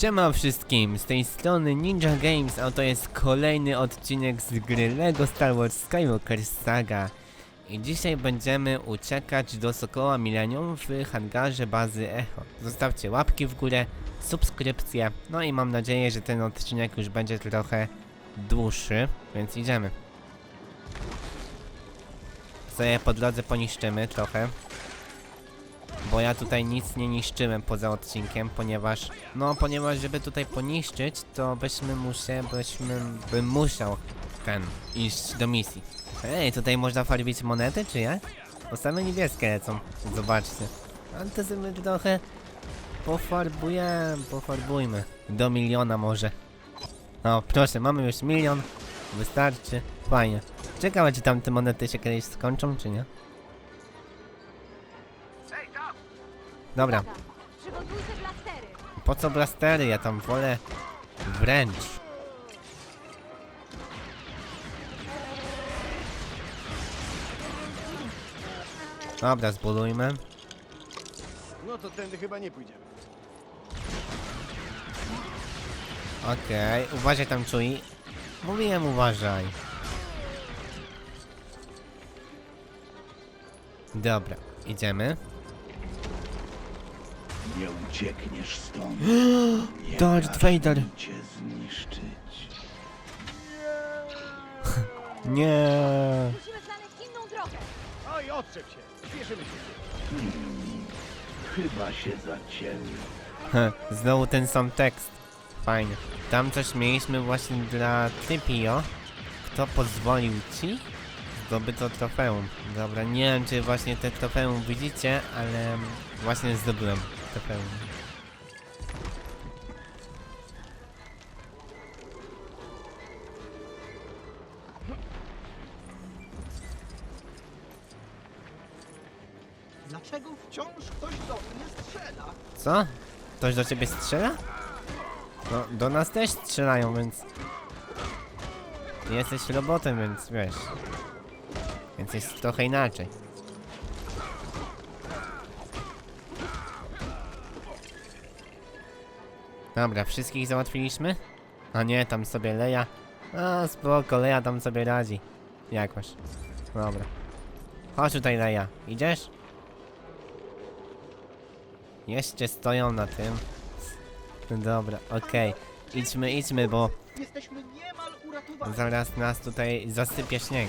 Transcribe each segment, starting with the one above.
Siema wszystkim, z tej strony Ninja Games, a to jest kolejny odcinek z gry LEGO Star Wars Skywalker Saga. I dzisiaj będziemy uciekać do Sokoła Millennium w hangarze bazy Echo. Zostawcie łapki w górę, subskrypcję, no i mam nadzieję, że ten odcinek już będzie trochę dłuższy, więc idziemy. Sobie po drodze poniszczymy trochę. Bo ja tutaj nic nie niszczyłem poza odcinkiem, ponieważ... No, ponieważ żeby tutaj poniszczyć, to byśmy musieli, byśmy... bym musiał ten, iść do misji. Ej, tutaj można farbić monety, czy jak? Bo same niebieskie lecą, zobaczcie. Ale to sobie trochę pofarbujemy, pofarbujmy. Do miliona może. No, proszę, mamy już milion. Wystarczy. Fajnie. Ciekawe, czy tam te monety się kiedyś skończą, czy nie? Dobra. Przygotujcie blastery. Po co blastery? Ja tam wolę wręcz. Dobra, zbudujmy. No to tędy chyba nie pójdziemy. Okej, uważaj tam czui. Mówiłem uważaj. Dobra, idziemy. Nie uciekniesz stąd. Nie Darth każ Vader. mi cię zniszczyć. Nie. Musimy znaleźć inną drogę. Oj, odczep się. Spieszymy się. Chyba się zacięli. Heh, Znowu ten sam tekst. Fajnie. Tam coś mieliśmy właśnie dla Typio. Kto pozwolił ci? Zdobyto trofeum. Dobra, nie wiem czy właśnie te trofeum widzicie, ale właśnie zdobyłem trofeum. Dlaczego wciąż ktoś do mnie strzela? Co? Ktoś do ciebie strzela? No, do nas też strzelają, więc... Jesteś robotem, więc wiesz... Więc jest trochę inaczej. Dobra, wszystkich załatwiliśmy? A nie, tam sobie Leja. A spoko, Leja tam sobie radzi. Jakoś. Dobra. Chodź tutaj Leja. Idziesz? Jeszcze stoją na tym. Dobra, okej. Idźmy, idźmy, bo Jesteśmy niemal uratowani. zaraz nas tutaj zasypie śnieg.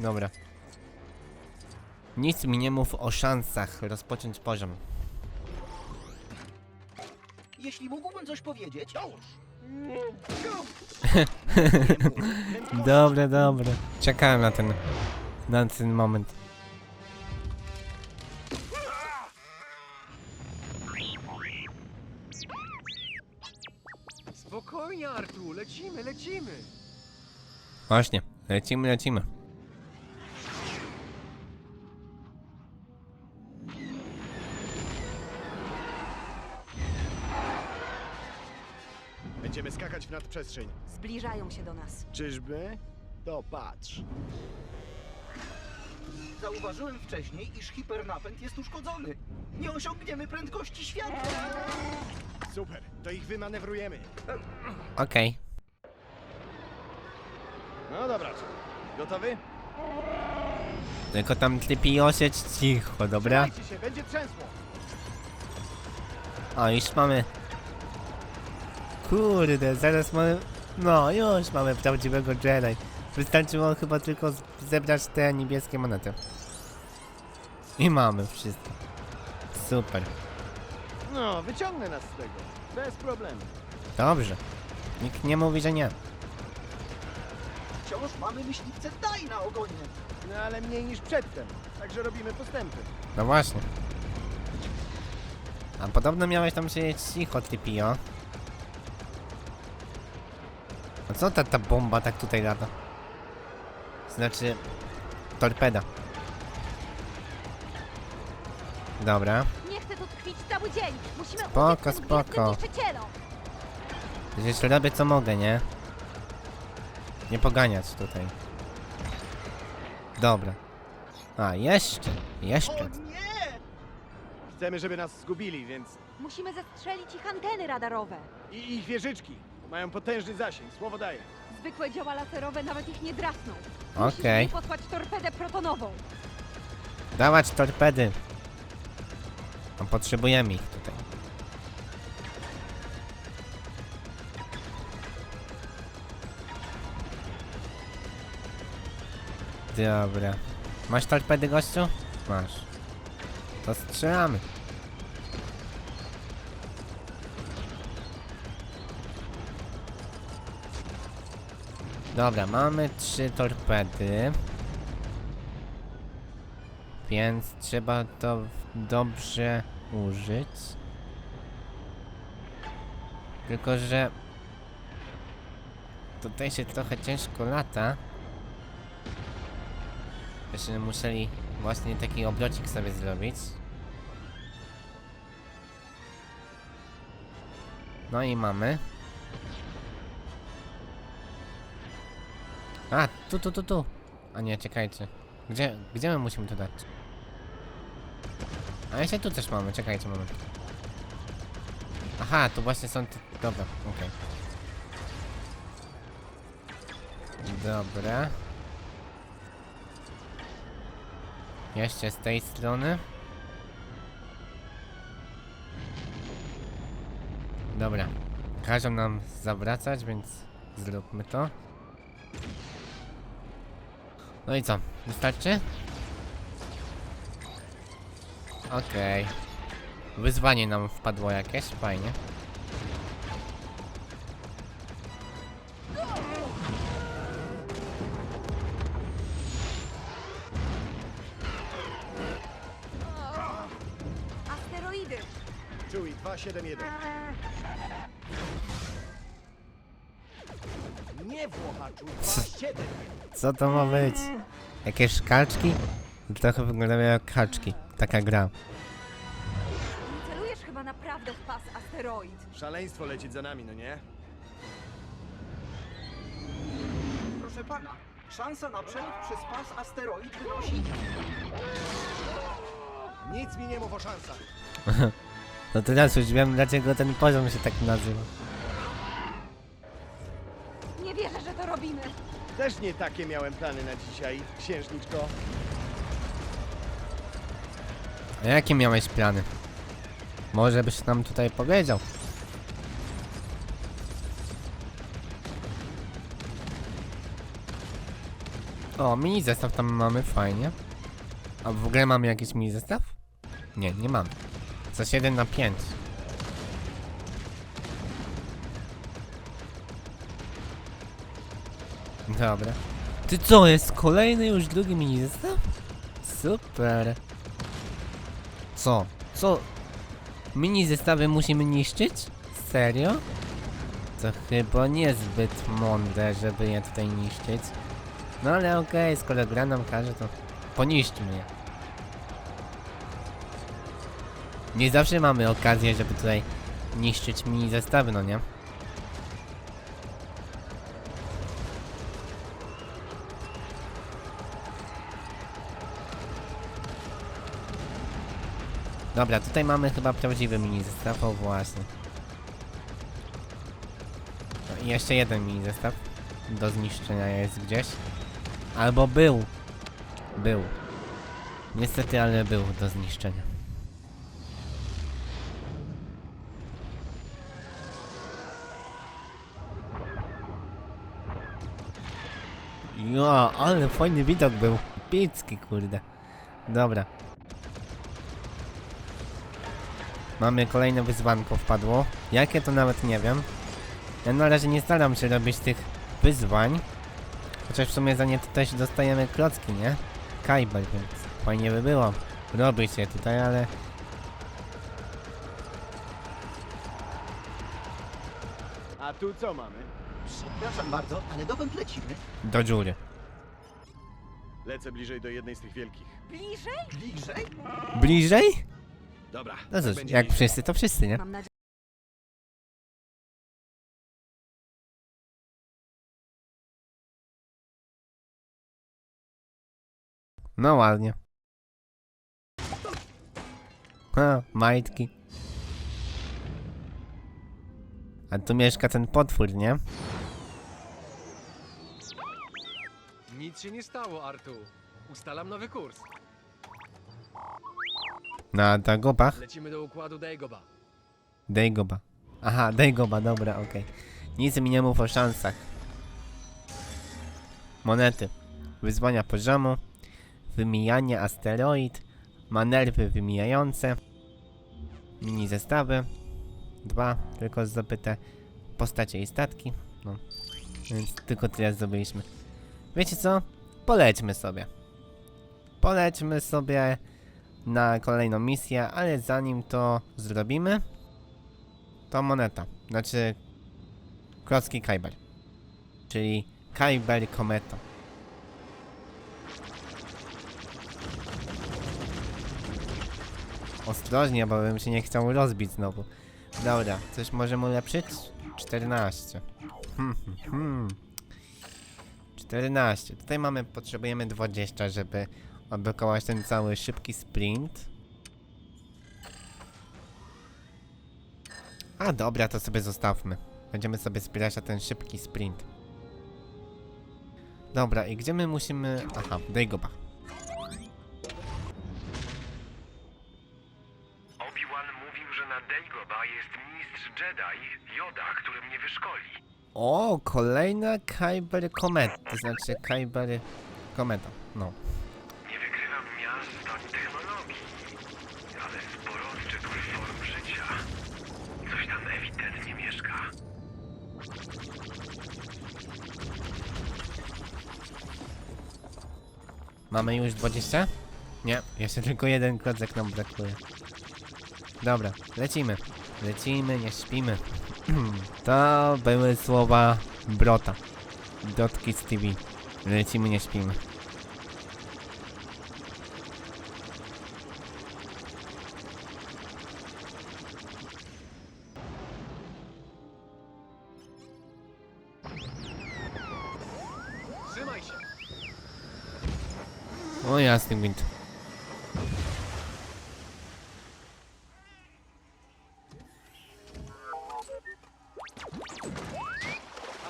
Dobra. Nic mi nie mów o szansach rozpocząć poziom. Jeśli mógłbym coś powiedzieć... Dobre, dobre. Czekałem na ten, na ten moment. Spokojnie, Artu. Lecimy, lecimy. Właśnie, lecimy, lecimy. W nadprzestrzeń. Zbliżają się do nas. Czyżby? To patrz. Zauważyłem wcześniej, iż hipernapęd jest uszkodzony. Nie osiągniemy prędkości światła. Super. To ich wymanewrujemy. Okej. No dobra. Gotowy? Tylko tam typi osieć cicho, dobra? Trzymajcie się, będzie trzęsło. O, już mamy. Kurde, zaraz mamy. No, już mamy prawdziwego Jedi. Wystarczyło chyba tylko zebrać te niebieskie monety. I mamy wszystko. Super. No, wyciągnę nas z tego. Bez problemu. Dobrze. Nikt nie mówi, że nie. Wciąż mamy myśliwce daj na ogonie. No ale mniej niż przedtem. Także robimy postępy. No właśnie. A podobno miałeś tam siedzieć cicho, typio. A co ta, ta bomba tak tutaj lata? Znaczy... Torpeda. Dobra. Nie chcę tu tkwić cały dzień. Musimy Spoko, uciec tym spoko. niszczycielom. Przecież robię co mogę, nie? Nie poganiać tutaj. Dobra. A, jeszcze. Jeszcze. O nie! Chcemy, żeby nas zgubili, więc Musimy zestrzelić ich anteny radarowe. I ich wieżyczki. Mają potężny zasięg, słowo daję. Zwykłe działa laserowe nawet ich nie drasną. Okej. Musimy posłać torpedę protonową. Dawać torpedy. No, potrzebujemy ich tutaj. Dobra. Masz torpedy, gościu? Masz. To strzelamy. Dobra, mamy trzy torpedy. Więc trzeba to dobrze użyć. Tylko, że tutaj się trochę ciężko lata. Byśmy musieli właśnie taki obrocik sobie zrobić. No i mamy. A, tu, tu, tu, tu. A nie, czekajcie. Gdzie, gdzie my musimy to dać? A jeszcze tu też mamy, czekajcie moment. Aha, tu właśnie są te... Dobra, okej. Dobra. Jeszcze z tej strony. Dobra. Każą nam zawracać, więc zróbmy to. No i co? Wystarczy? Okej. Wyzwanie nam wpadło jakieś, fajnie. Asteroidy. Chewie 271. Nie Włochaczu, 27. Co to ma być? Jakieś szkalczki? Trochę wyglądają jak kaczki. Taka gra. Nie celujesz chyba naprawdę w pas asteroid. Szaleństwo lecieć za nami, no nie? Proszę pana, szansa na przelot przez pas asteroid wynosi... Nic mi nie mów o szansach. No teraz już wiem dlaczego ten poziom się tak nazywa. Też nie takie miałem plany na dzisiaj, księżniczko. A jakie miałeś plany? Może byś nam tutaj powiedział. O, mini zestaw tam mamy, fajnie. A w ogóle mamy jakiś mini zestaw? Nie, nie mamy. Coś 1 na 5. Dobra. Ty co, jest kolejny już drugi mini zestaw? Super. Co? Co? Mini zestawy musimy niszczyć? Serio? To chyba niezbyt mądre, żeby je tutaj niszczyć. No ale okej, skoro gra nam każe, to poniszczmy je. Nie zawsze mamy okazję, żeby tutaj niszczyć mini zestawy, no nie? Dobra, tutaj mamy chyba prawdziwy mini zestaw, o właśnie. No i jeszcze jeden mini zestaw do zniszczenia jest gdzieś. Albo był. Był. Niestety, ale był do zniszczenia. Ja, ale fajny widok był. Picki, kurde. Dobra. Mamy kolejne wyzwanko wpadło. Jakie to nawet nie wiem. Ja na razie nie staram się robić tych wyzwań. Chociaż w sumie za nie to też dostajemy klocki, nie? Kajbel, więc fajnie by było robić je tutaj, ale... A tu co mamy? Przepraszam bardzo, ale dokąd lecimy? Do dziury. Lecę bliżej do jednej z tych wielkich. Bliżej? Bliżej? Bliżej? Dobra. No cóż, jak wszyscy, to wszyscy, nie? Mam nadzieję. No ładnie. Ha, majtki. A tu mieszka ten potwór, nie? Nic się nie stało, Artu. Ustalam nowy kurs. Na Dagobach? Lecimy do układu Daigoba. Dejgoba. Aha, Dejgoba, dobra, okej. Nic mi nie mów o szansach. Monety. Wyzwania poziomu. Wymijanie asteroid. Manerwy wymijające. Mini zestawy. Dwa, tylko zdobyte postacie i statki. No. Więc tylko tyle zdobyliśmy. Wiecie co? Polećmy sobie. Polećmy sobie na kolejną misję, ale zanim to zrobimy, to moneta. Znaczy klocki Kyber. Czyli Kyber Kometo. Ostrożnie, bo bym się nie chciał rozbić znowu. Dobra, coś możemy ulepszyć? 14. Hmm, hmm, hmm. 14. Tutaj mamy, potrzebujemy 20, żeby odblokować ten cały szybki sprint. A dobra, to sobie zostawmy. Będziemy sobie zbierać na ten szybki sprint. Dobra, i gdzie my musimy... Aha, Dejgoba. Obi-Wan mówił, że na Dagobah jest mistrz Jedi, Yoda, który mnie wyszkoli. O, kolejna Kyber Komet, to znaczy Kyber Kometa, no. Mamy już 20? Nie, jeszcze tylko jeden klocek nam brakuje. Dobra, lecimy. Lecimy, nie śpimy. to były słowa Brota. Dotki z TV. Lecimy, nie śpimy. Gwint.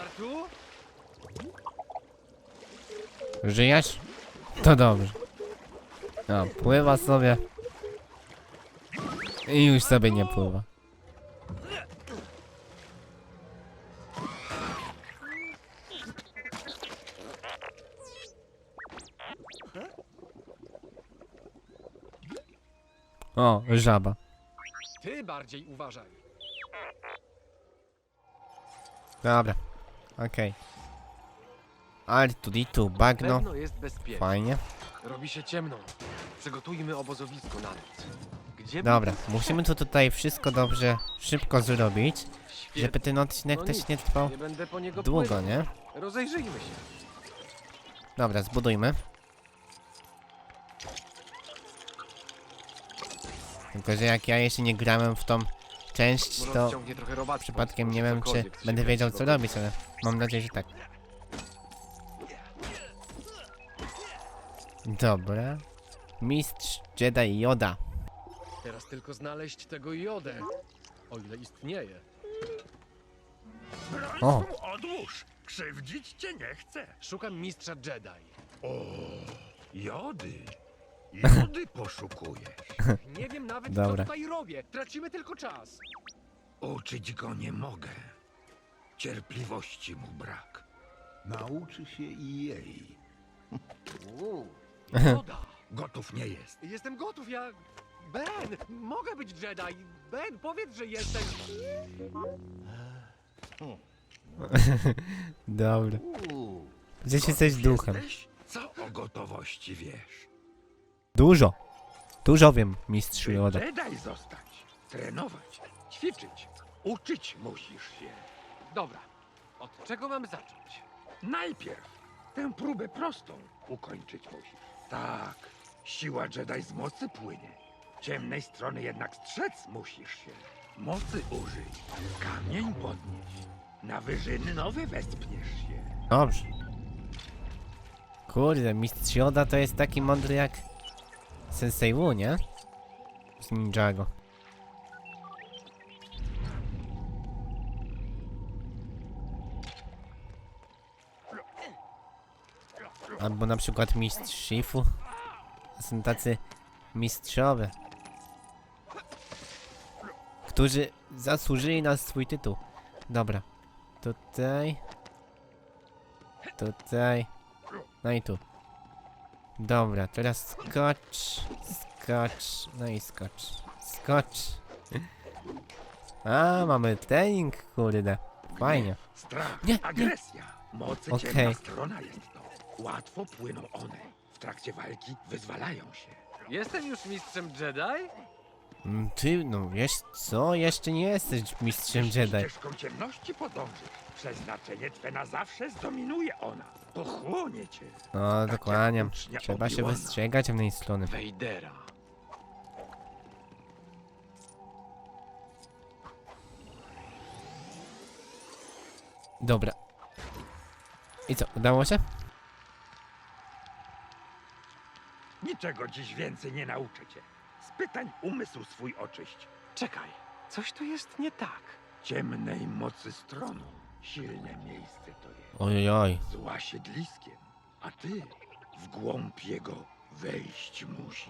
Artu? Żyjesz? To dobrze. No, pływa sobie. I już sobie nie pływa. O, żaba. Ty bardziej uważaj. Dobra. Okej. Artuditu, bagno. Pewno jest bezpiecznie. Fajnie. Robi się ciemno. Przygotujmy obozowisko na noc. Gdzie by Dobra, tu musimy to tutaj wszystko dobrze, szybko zrobić, Świetnie. żeby ten odcinek No też nic, nie trwał Nie będę po niego długo, pływał. nie? Rozejrzyjmy się. Dobra, zbudujmy. Tylko, że jak ja jeszcze nie grałem w tą część, to przypadkiem nie wiem, czy będę wiedział, co robić, ale mam nadzieję, że tak. Dobra. Mistrz Jedi Yoda. Teraz tylko znaleźć tego jodę. O ile istnieje. O, Odłóż! Krzywdzić cię nie chcę. Szukam mistrza Jedi. Jody. Jody poszukujesz. Nie wiem nawet, Dobra. co tutaj robię. Tracimy tylko czas. Uczyć go nie mogę. Cierpliwości mu brak. Nauczy się i jej. Joda. Gotów nie jest. Jestem gotów, ja... Ben, mogę być Jedi. Ben, powiedz, że jesteś... dobra. Gdzieś jesteś duchem. Jesteś? Co o gotowości wiesz? Dużo. Dużo wiem, mistrzu By Yoda. Jedi zostać, trenować, ćwiczyć, uczyć musisz się. Dobra, od czego mam zacząć? Najpierw tę próbę prostą ukończyć musisz. Tak, siła Jedi z mocy płynie. Ciemnej strony jednak strzec musisz się. Mocy użyj, kamień podnieś. Na wyżyny nowe wespniesz się. Dobrze. Kurde, mistrz Yoda to jest taki mądry jak Sensei Wu, nie? Z Ninjago. Albo na przykład mistrz Shifu. Są tacy mistrzowie. Którzy zasłużyli na swój tytuł. Dobra. Tutaj. Tutaj. No i tu. Dobra, teraz skocz. Skocz. No i skocz. Skocz. A, mamy trening, kurde. Fajnie. Strach, Nie, nie. agresja. Mocy Okej. ciemna strona jest to. Łatwo płyną one. W trakcie walki wyzwalają się. Jestem już mistrzem Jedi? Mm, Ty, no wiesz co? Jeszcze nie jesteś mistrzem Jedi. Ścieżką ciemności podążysz. Przeznaczenie twe na zawsze zdominuje ona. Pochłonie cię. No, jak dokładnie. ucznia Trzeba się Obi-Wana. wystrzegać temnej strony. Wejdera. Dobra. I co, udało się? Niczego dziś więcej nie nauczę cię. Pytań umysł swój oczyść. Czekaj, coś tu jest nie tak. Ciemnej mocy stronu. Silne miejsce to jest. Ojoj. Zła siedliskiem. A ty w głąb jego wejść musisz.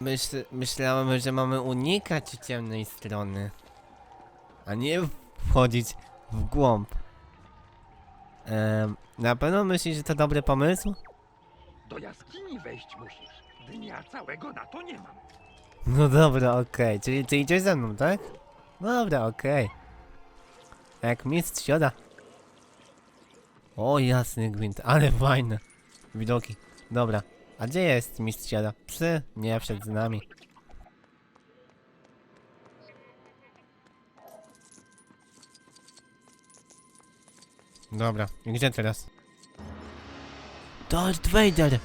Myśl, myślałem, że mamy unikać ciemnej strony. A nie wchodzić w głąb. Ehm, na pewno myślisz, że to dobry pomysł? Do jaskini wejść musisz. Dnia całego na to nie mam. No dobra, okej. Czyli ty idziesz ze mną, tak? Dobra, okej. Jak mistrz sioda. O jasny gwint, ale fajne. Widoki. Dobra. A gdzie jest mistrz sioda? Psy? Nie, przed nami. Dobra, i gdzie teraz? Darth Vader!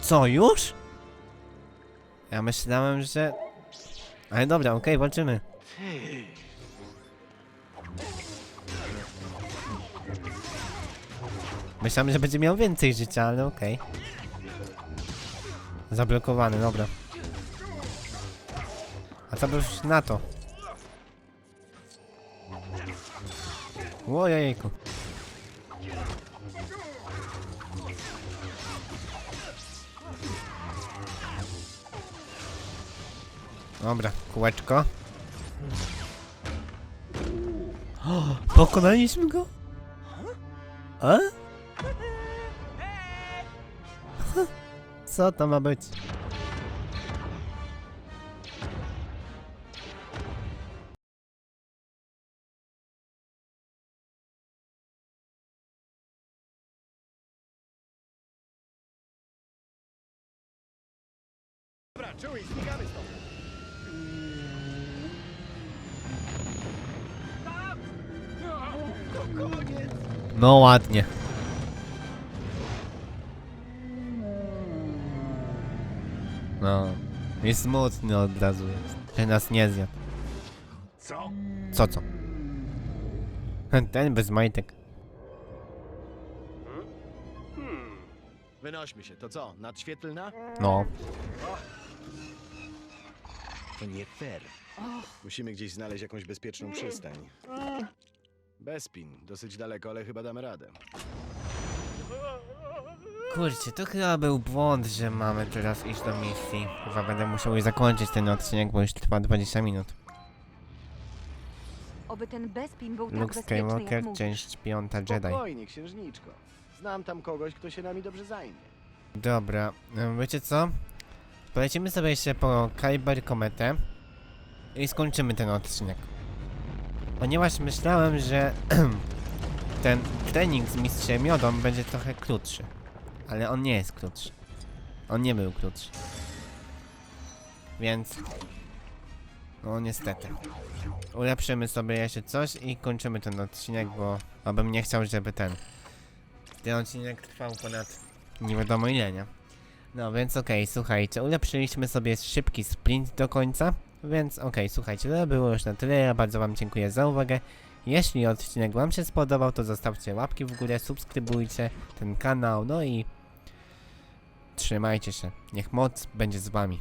Co, już? Ja myślałem, że... Ale dobra, okej, walczymy. Ty. Myślałem, że będzie miał więcej życia, ale okej. Zablokowany, dobra. A co byś na to? Ojejku. Dobra, kółeczko. O, pokonaliśmy go? A? Co to ma być? Dobra, czuj, znikamy stąd. No ładnie. No. I smutny od razu jest. Że nas nie zjadł. Co? Co co? Ten bez majtek. Wynośmy się, to co? Nadświetlna? No. To nie fair. Musimy gdzieś znaleźć jakąś bezpieczną przystań. Bespin, dosyć daleko, ale chyba damy radę. Kurczę, to chyba był błąd, że mamy teraz iść do misji. Chyba będę musiał już zakończyć ten odcinek, bo już trwa 20 minut. Oby ten Bespin był tak Luke bezpieczny, jak Skywalker, część piąta Jedi. Spokojnie, księżniczko. Znam tam kogoś, kto się nami dobrze zajmie. Dobra, em, wiecie co? Polecimy sobie jeszcze po Kyber Kometę i skończymy ten odcinek. Ponieważ myślałem, że ten trening z mistrzem Jodą będzie trochę krótszy. Ale on nie jest krótszy. On nie był krótszy. Więc... No niestety. Ulepszymy sobie jeszcze coś i kończymy ten odcinek, bo abym nie chciał, żeby ten... Ten odcinek trwał ponad nie wiadomo ile, nie? No więc okej, słuchajcie, ulepszyliśmy sobie szybki sprint do końca, więc okej, słuchajcie, to było już na tyle, ja bardzo wam dziękuję za uwagę. Jeśli odcinek wam się spodobał, to zostawcie łapki w górę, subskrybujcie ten kanał, no i trzymajcie się, niech moc będzie z wami.